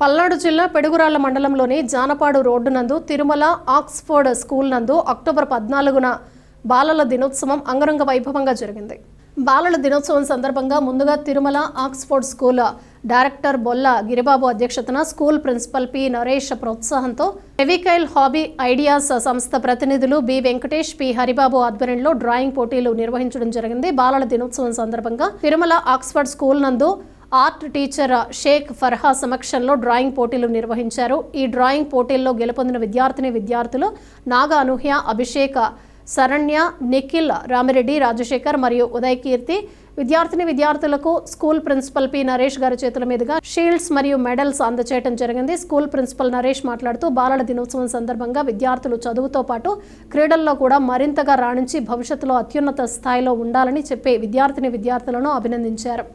పల్నాడు జిల్లా పెడుగురాళ్ళ మండలంలోని జానపాడు రోడ్డు నందు తిరుమల ఆక్స్ఫోర్డ్ స్కూల్ నందు అక్టోబర్ పద్నాలుగున బాలల దినోత్సవం అంగరంగ వైభవంగా జరిగింది. బాలల దినోత్సవం సందర్భంగా ముందుగా Tirumala Oxford school director Bolla Giribabu అధ్యక్షతన స్కూల్ ప్రిన్సిపల్ పి నరేష్ ప్రోత్సాహంతో ఫెవికైల్ హాబీ ఐడియాస్ సంస్థ ప్రతినిధులు బి వెంకటేష్ పి హరిబాబు ఆధ్వర్యంలో డ్రాయింగ్ పోటీలు నిర్వహించడం జరిగింది. బాలల దినోత్సవం సందర్భంగా తిరుమల ఆక్స్ఫర్డ్ స్కూల్ నందు ఆర్ట్ టీచర్ షేక్ ఫర్హా సమక్షంలో డ్రాయింగ్ పోటీలు నిర్వహించారు. ఈ డ్రాయింగ్ పోటీల్లో గెలుపొందిన విద్యార్థిని విద్యార్థులు నాగ అనూహ్య అభిషేక్ శరణ్య నిఖిల్ రామిరెడ్డి రాజశేఖర్ మరియు ఉదయ్ కీర్తి విద్యార్థిని విద్యార్థులకు స్కూల్ ప్రిన్సిపల్ పి నరేష్ గారి చేతుల మీదుగా షీల్డ్స్ మరియు మెడల్స్ అందచేయడం జరిగింది. స్కూల్ ప్రిన్సిపల్ నరేష్ మాట్లాడుతూ బాలల దినోత్సవం సందర్భంగా విద్యార్థులు చదువుతో పాటు క్రీడల్లో కూడా మరింతగా రాణించి భవిష్యత్తులో అత్యున్నత స్థాయిలో ఉండాలని చెప్పి విద్యార్థిని విద్యార్థులను అభినందించారు.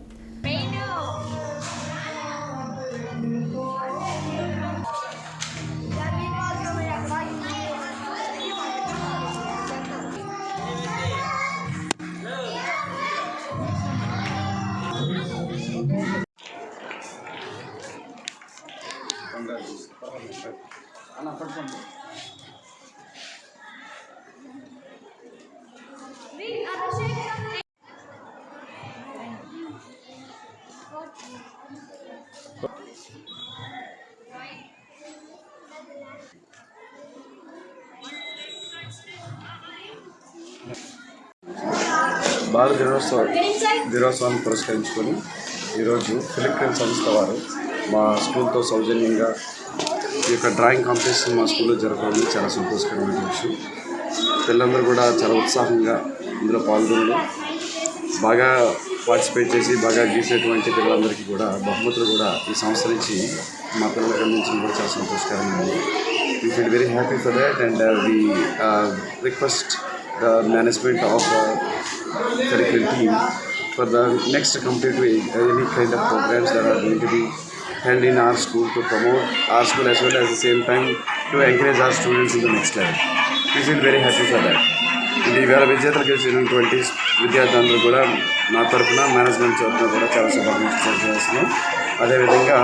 బాల దినోత్సవ దినోత్సవాన్ని పురస్కరించుకొని ఈరోజు ఫిలిప్పిన్ సంస్థ వారు మా స్కూల్తో సౌజన్యంగా ఈ యొక్క డ్రాయింగ్ కాంపిటీషన్ మా స్కూల్లో జరగడం చాలా సంతోషకరమైన విషయం. పిల్లలందరూ కూడా చాలా ఉత్సాహంగా ఇందులో పాల్గొని బాగా పార్టిసిపేట్ చేసి బాగా గీసేటువంటి పిల్లలందరికీ కూడా బహుమతులు కూడా ఈ సంస్థ నుంచి మా పిల్లలకు అందించడం కూడా చాలా సంతోషకరంగా ఉంది. We feel very happy for that and we request the management of curricular team for the next competitive any kind of programs that are going to be held in our school to promote our school as well as the same time to encourage our students in the next level. We feel very happy for that. ఇది ఇవాళ విజేతలు గెలిచినటువంటి విద్యార్థులందరూ కూడా నా తరఫున management తరఫున కూడా చాలా శుభాకాంక్షలు చేస్తున్నాం అదేవిధంగా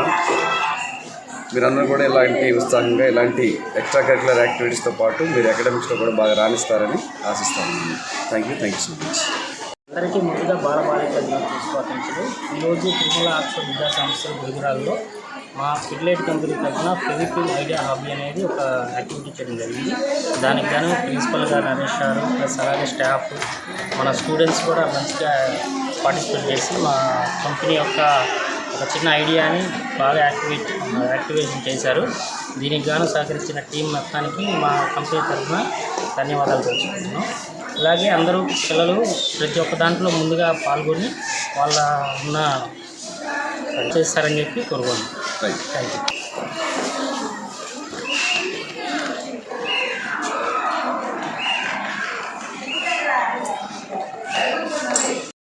మీరందరూ కూడా ఇలాంటి ఉత్సాహంగా ఇలాంటి ఎక్స్ట్రా కరికులర్ యాక్టివిటీస్తో పాటు మీరు అకాడమిక్స్లో కూడా బాగా రాణిస్తారని ఆశిస్తాను thank you thank you so much అందరికీ ముందుగా బాలబాలిక దినోత్సవ శుభాకాంక్షలు ఈరోజు తిరుమల ఆక్స్ఫర్డ్ విద్యా సంస్థల గురుగురాల్లో మా పిల్లలేట్ కంపెనీ తరఫున ఫెవిక్విల్ ఐడియా హాబీ అనేది ఒక యాక్టివిటీ చేయడం జరిగింది. దానికి గాను ప్రిన్సిపల్ గారు నరేష్ గారు ప్లస్ అలాగే స్టాఫ్ మన స్టూడెంట్స్ కూడా మంచిగా పార్టిసిపేట్ చేసి మా కంపెనీ యొక్క ఒక చిన్న ఐడియాని బాగా యాక్టివేట్ యాక్టివేషన్ చేశారు. దీనికి గాను సహకరించిన టీం మొత్తానికి మా కంపెనీ తరఫున ధన్యవాదాలు తెలుసుకుంటున్నాం. అలాగే అందరూ పిల్లలు ప్రతి ఒక్క దాంట్లో ముందుగా పాల్గొని వాళ్ళ ఉన్న చేస్తారని చెప్పి కోరుకోండి థ్యాంక్ యూ